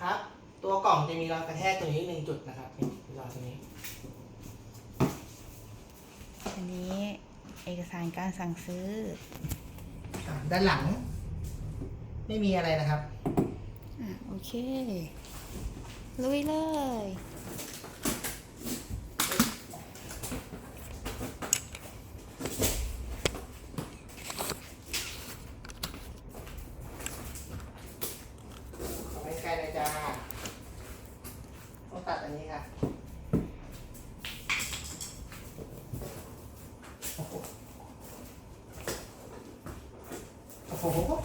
ครับ ตัวกล่องจะมีรอยกระแทกตรงนี้หนึ่งจุดนะครับรอยตรงนี้ อันนี้เอกสารการสั่งซื้ออด้านหลัง ไม่มีอะไรนะครับ อะโอเค ลุยเลย 호호호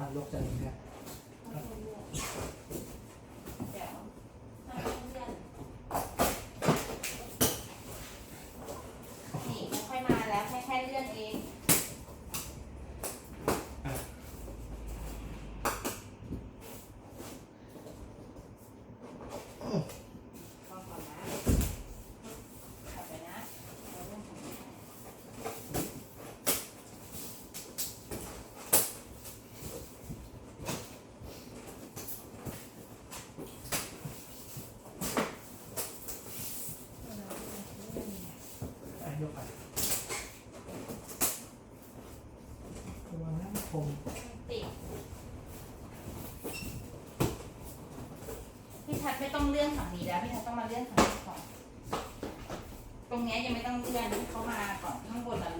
อะลบจกนี้ครับ ยกไปตัวนั้นคมพี่ทัดไม่ต้องเลื่อนฝั่งนี้แล้วพี่ทัดต้องมาเลื่อนฝั่งนี้ก่อน ตรงนี้ยังไม่ต้องเลื่อนเขามาก่อนข้างบนเรา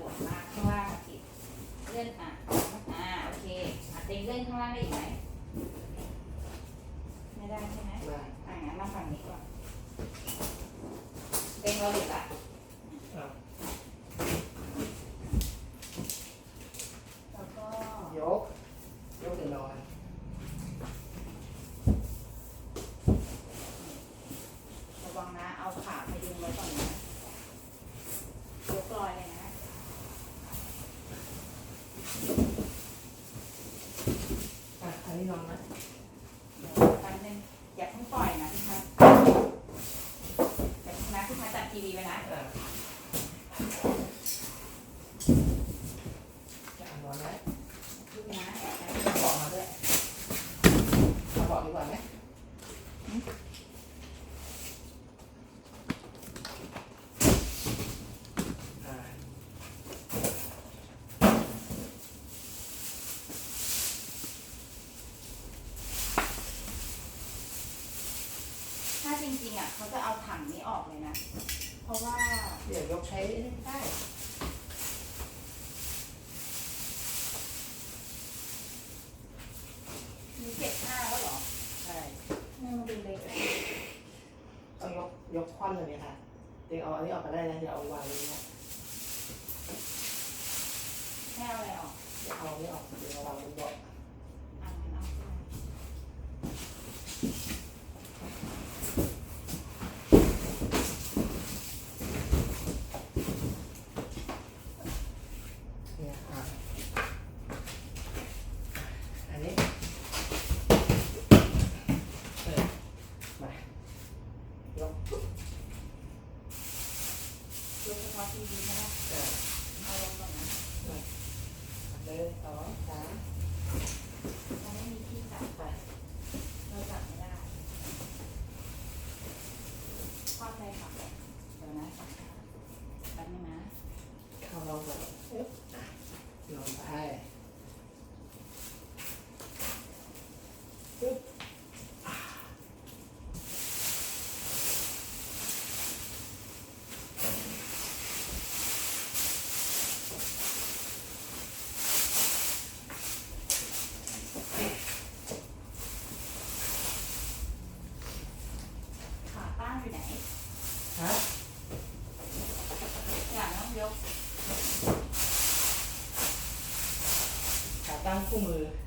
เขาจะเอาถังนี้ออกเลยนะ เพราะว่า เดี๋ยวยกใช้ได้ Yeah.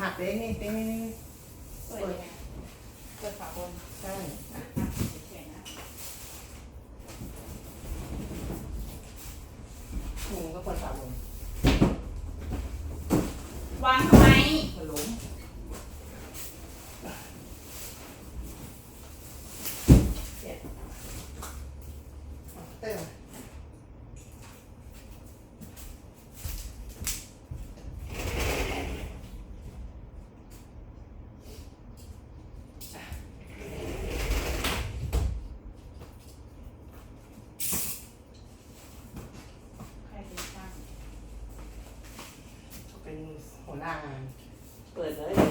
หักเลยนี่เป็นนี่นี่เปิดยังไงเปิดฝาบนใช่อะก็ควรฝาลงวางทำไม มันหลง นั่ง เปิดเลย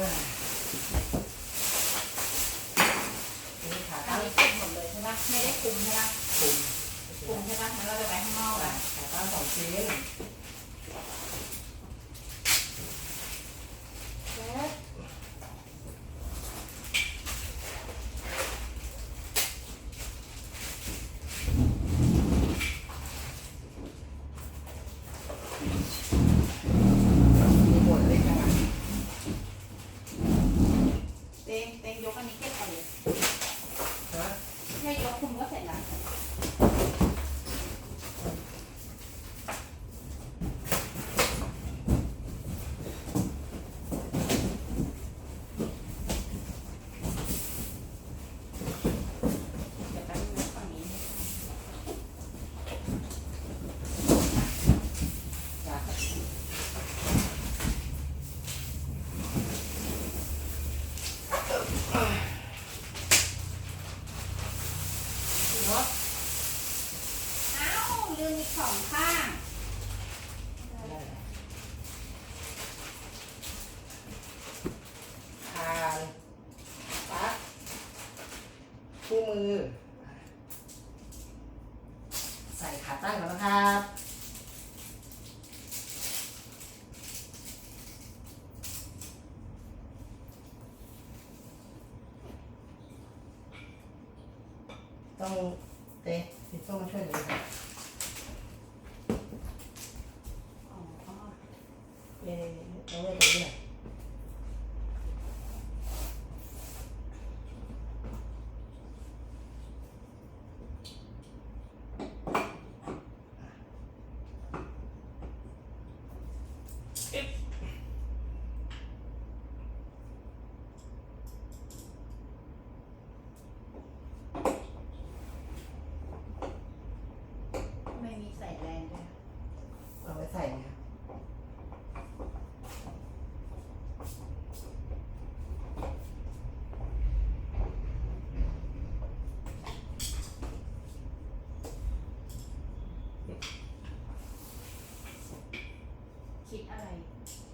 อันนี้คุมหมดเลยใช่ปะไม่ได้คุมใช่ปะคุมคุมใช่ไหมแล้วเราจะไปข้างนอกอะขาตอนสองชิ้น Então,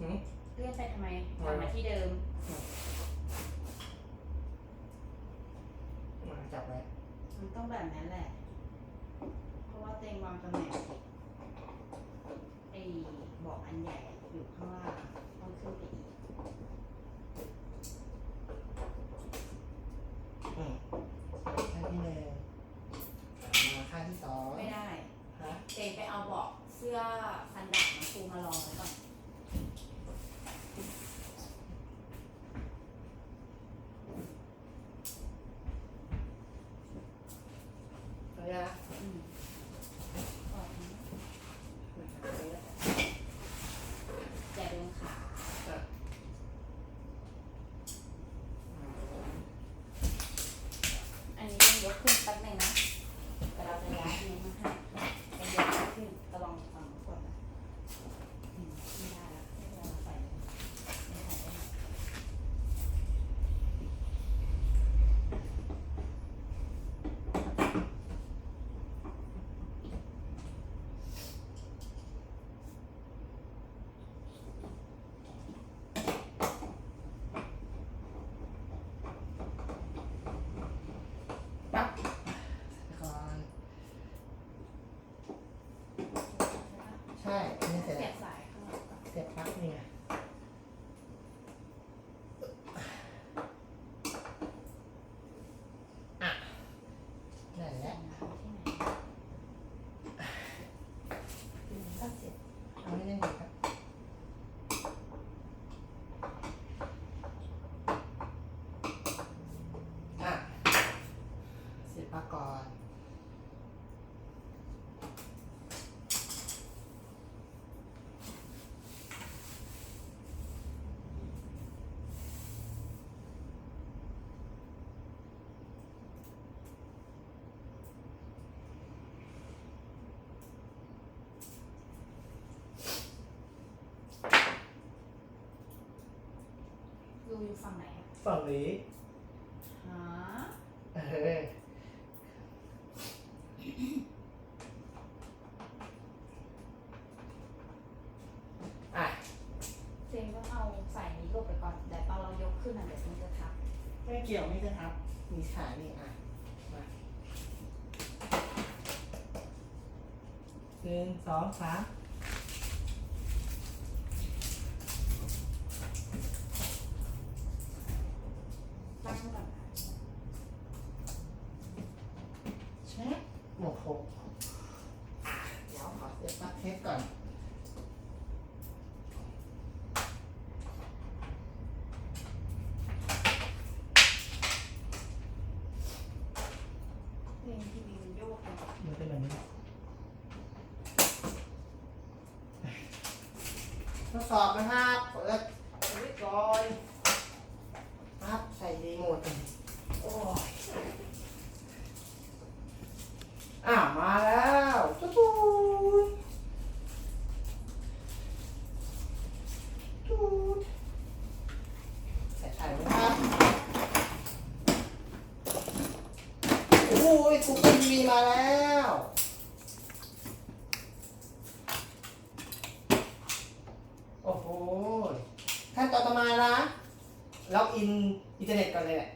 หืมเลื่อนไปทำไมกลับมาที่เดิม มาจับไว้มันต้องแบบนั้นแหละ เพราะว่าเต็งวางตำแหน่งผิดไอ้เบอกอันใหญ่อะอยู่ข้างล่างต้องขึ้นไปอีก อืมข้างที่หนึ่งมาข้างที่สอง ไม่ได้ ฮะ เต็งไปเอาเบาะเสื้อฟันดาบมาปูมารองไว้ก่อน เอาละ อืมออกนะอย่าโดนขา อันนี้ต้องยกขึ้นแป๊บนึงนะแต่เราจะย้ายอันนี้มาให้เป็นยกขึ้นระวังฝั่งก่อนนะอืมไม่ได้แล้วไม่เป็นไรเราใส่เลยไม่ใส่ได้ไหม ปั๊บก่อน ใช่อันนี่เสร็จ เสี แล้ ยว บสายข้างหลังก่อน เสร็จปั๊บนี่ไงอะนั่นแหละ ที่ไหน ก็เสร็จเอาไม่เล่นดีครับอะเสร็จปั๊บก่อน ดู อยู่ฝั่งไหนอะฝั่งนี้หาเอออะ เจงต้องเอาสายนี้หลบไปก่อนแต่ตอนเรายกขึ้นอะเดี๋ยวมันจะทับไม่เกี่ยวไม่จะทับ มีขานี่อะ มาหนึ่งสองสาม ตั้งก่อนนะ เช็คโอ้โหอะเดี๋ยวขอเสียบปลั๊กเทสก่อน เพลงทีวีมันโยกไป มันเป็นแบบนี้ทดส อบนะฮะบเปิดสวิตช์ก่อนครับใส่รีโมทกันโอ้ยอ้าวมาแล้วตุ๊ดตุ๊ดตุ๊ดใส่ไข่ไหมครับโอ้ยกูเกิลทีวีมาแล้ว โอ้โหขั้นตอนต่อมานะล็อกอินอินเทอร์เน็ตก่อนเลยแหละ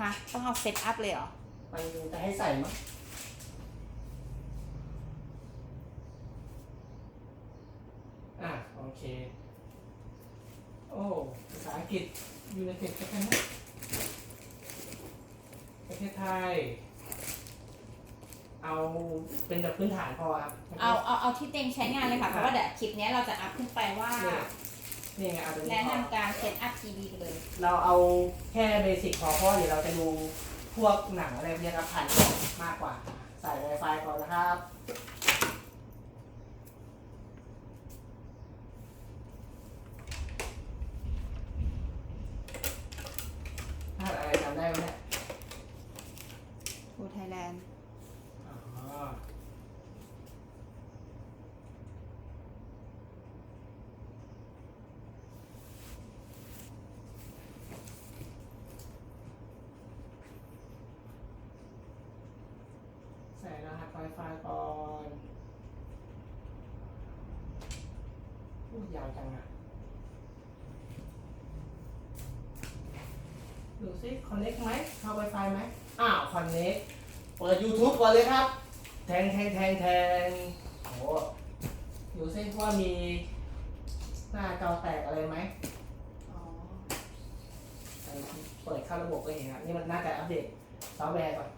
ฮะต้องเอาเซตอัพเลยเหรอ มันจะให้ใส่มั้งอะ โอ เค โอ้ภาษาอังกฤษยูไนเต็ดกันนะประเทศไทย เอาเป็นแบบพื้นฐานพอครับเอาเอาเอาที่เต็งใช้งานเลยค่ะ เพราะว่าเดี๋ยวคลิปเนี้ยเราจะอัพขึ้นไปว่าเนี่ยนี่ไงเอาตรงนี้แนะพอนำการเซตอัพทีวีไปเลย เราเอาแค่เบสิกพอเพราะว่าเดี๋ยวเราจะดูพวกหนังอะไรพวกนี้ครับผ่านกล่องมากกว่า ใส่ Wi-Fi ก่อนนะครับาอะไรจำได้ไหมเนี่ยทูไทยแลนด์อ๋อใส่รหัส Wi-Fi ก่อนพูดยาวจังอะ ซิคอนเน็กไหมเข้า Wi-Fi ไหมอ้าวคอนเน็กเปิด YouTube ก่อนเลยครับ แทงแทงแทงแทงโอ้โหดูซิว่ามีหน้าจอแตกอะไรไหมอ๋อเปิดเข้าระบบก็เห็นครับ นี่มันน่าจะอัปเดตซอฟต์แวร์ก่อน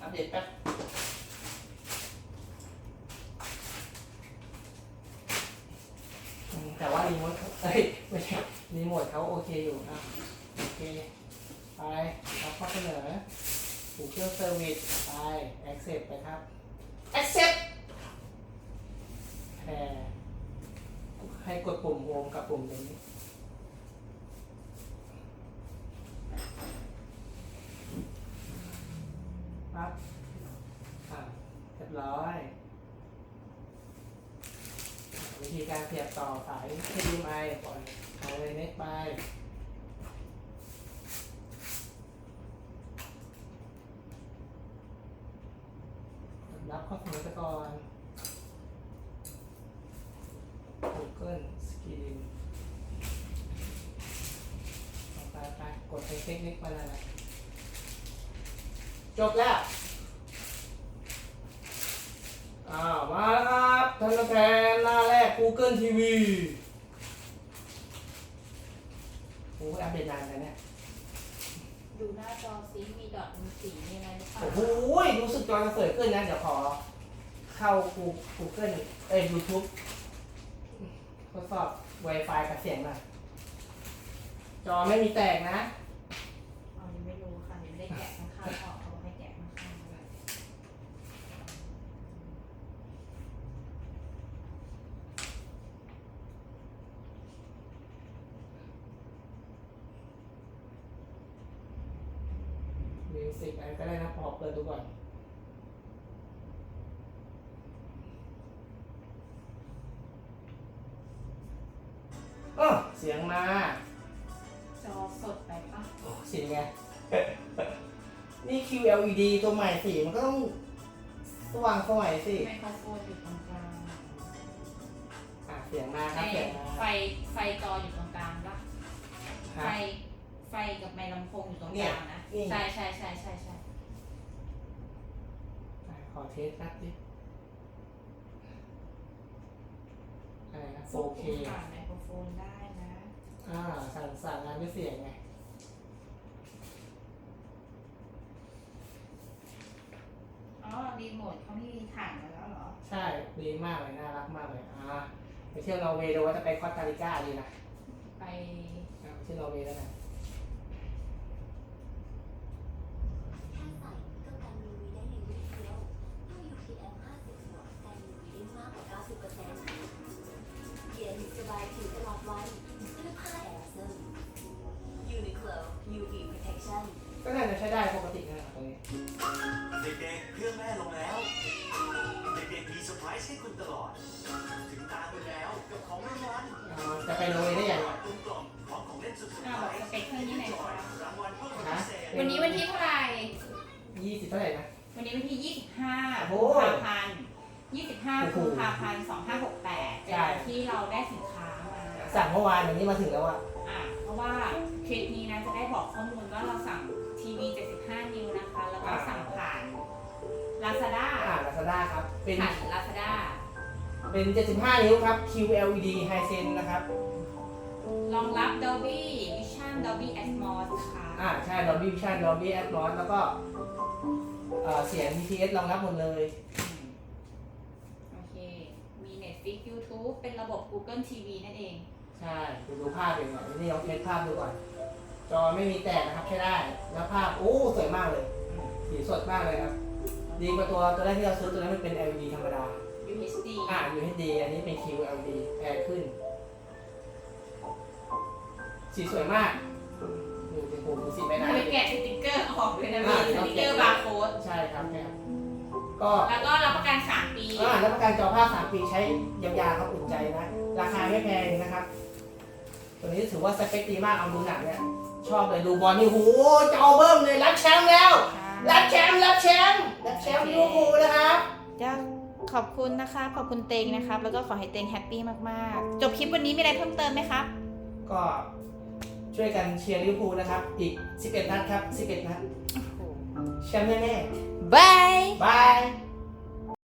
อัปเดตแป๊บอืมแต่ว่ารีโมทเขาเอ้ยไม่ใช่รีโมทเขาโอเคอยู่นะโอเคไปรับข้อเสนอถูกเครื่องเซอร์วิสไป accept ไปครับ accept แพรให้กดปุ่มโฮมกับปุ่มนี้ปั๊บอะเรียบร้อย วิธีการเสียบต่อสาย HDMI ปล่อยเอาเลยเน็ตไป รับข้อเสนอไปก่อน Google Screen เอาไปไปก ดเทคนิคมาแล้วนะจบแล้วอ้าวมาแล้วครับท่านผู้แทนหน้าแรก Google TV โอ้ยอัปเดตนานกันเนี่ยดูหน้าจอซิมีดอทมีสีมีอะไรหรือเปล่าโอ้โหรู้สึกจอจะสวยขึ้นนะ เดี๋ยวขอ เข้า Google เอ้ย YouTube ทดสอบ Wi-Fi กับเสียงหน่อยจอไม่มีแตกนะ อ๋อยังไม่รู้ค่ะยังไม่ได้แกะข้างๆออกเขาบอกให้แกะข้างๆด้วย มิว สิกอะไรก็ได้นะพอเปิดดูก่อนเออเสียงมาจอสดไปปะโอ้เสียงไง นี่ QLED ตัวใหม่สีมันก็ต้องสว่างสวยสิไมโครโฟนอยู่ตรงกลางอะเสียงมาคไฟรับเสียงมาไฟไฟจออยู่ตรงกลางปะไฟฮะ ไฟกับไมค์ลำโพงอยู่ตรงเนี่กยลางนะนี่ใช่ใช่ใช่ใช่ใช่อะขอเทสครับดิอะไรนะควบ 4K คุมผ่านไมโครโฟนได้นะ อ่า สั่งสั่งงานด้วยเสียงไง อ๋อ รีโมทเขามีถังมาแล้วเหรอ ใช่ ดีมากเลย น่ารักมากเลย อ่า ไปเที่ยวนอร์เวย์ดูว่าจะไปคอสตาริกาดีนะไป อะไปเที่ยวนอร์เวย์แล้วกันแไปโรงเรียนได้อย่างไรกลมกล่อมพร้อมของเล่นสุดเซอร์อ่าไพรบอกสส์เปคเครื่องนี้หน่อยจอค่ะยรางวัลเพิ่มพิเศษวันนี้วันที่เท่าไหร่ ยี่สิบเท่าไหร่นะ วันนี้วันที่ 25โอ้กุโหมภาพันธ์25โอ้โหกุมภาพันธ์2568ใช่เป็นวันที่เราได้สินค้ามาสั่งเมื่อวานวันนี้มาถึงแล้วอะอะเพราะว่าคลิปนี้นะจะได้บอกข้อมูลว่าเราสั่งทีวี 75 นิ้วนะคะ แล้วก็สั่งผ่าน Lazada อ่า Lazada ครับ เป็นผ่าน Lazada เป็น 75 นิ้วครับ QLED Hisense นะครับ รองรับ Dolby Vision Dolby Atmos นะคะอ่าใช่ Dolby Vision Dolby Atmos แล้วก็เอ่อเสียง DTS รองรับหมดเลยอืมโอเค มี Netflix YouTube เป็นระบบ Google TV นั่นเอง ใช่เดี๋ยวดูภาพเองอะนี่ลองเทสภาพดูก่อน จอไม่มีแตกนะครับใช้ได้ แล้วภาพ โอ้ สวยมากเลย สีสดมากเลยครับ ดีกว่าตัวตัวแรกที่เราซื้อตัวนั้นมันเป็น LED ธรรมดา UHD อ่า UHD อันนี้เป็น QLED แพงขึ้น สีสวยมากดูสิผมดูสีไม่ได้ไม่ได้แกะสติกเกอร์ออกเลยนะมีอ่าสติกเกอร์บาร์โค้ดใช่ครับแม่ก็แล้วก็รับประกัน 3 ปีอ่ารับประกันจอภาพ 3 ปีใช้ยาวๆครับอุ่นใจนะ ราคาไม่แพงนะครับ ตัวนี้ถือว่าสเปคดีมากเอาดูหนังเนี่ย ชอบเลยดูบอลนี่โหจอเบิ้มเลยรับแชมป์แล้วรับแชมป์รับแชมป์รับแชมป์ลิเวอร์พูลนะครับจะ ขอบคุณนะคะขอบคุณเตงนะครับ แล้วก็ขอให้เตงแฮปปี้มากๆ จบคลิปวันนี้มีอะไรเพิ่มเติมไหมครับ ก็ช่วยกันเชียร์ลิเวอร์พูลนะครับ อีก 11 นัดครับ 11 นัดแชมป์แน่บาย ๆบาย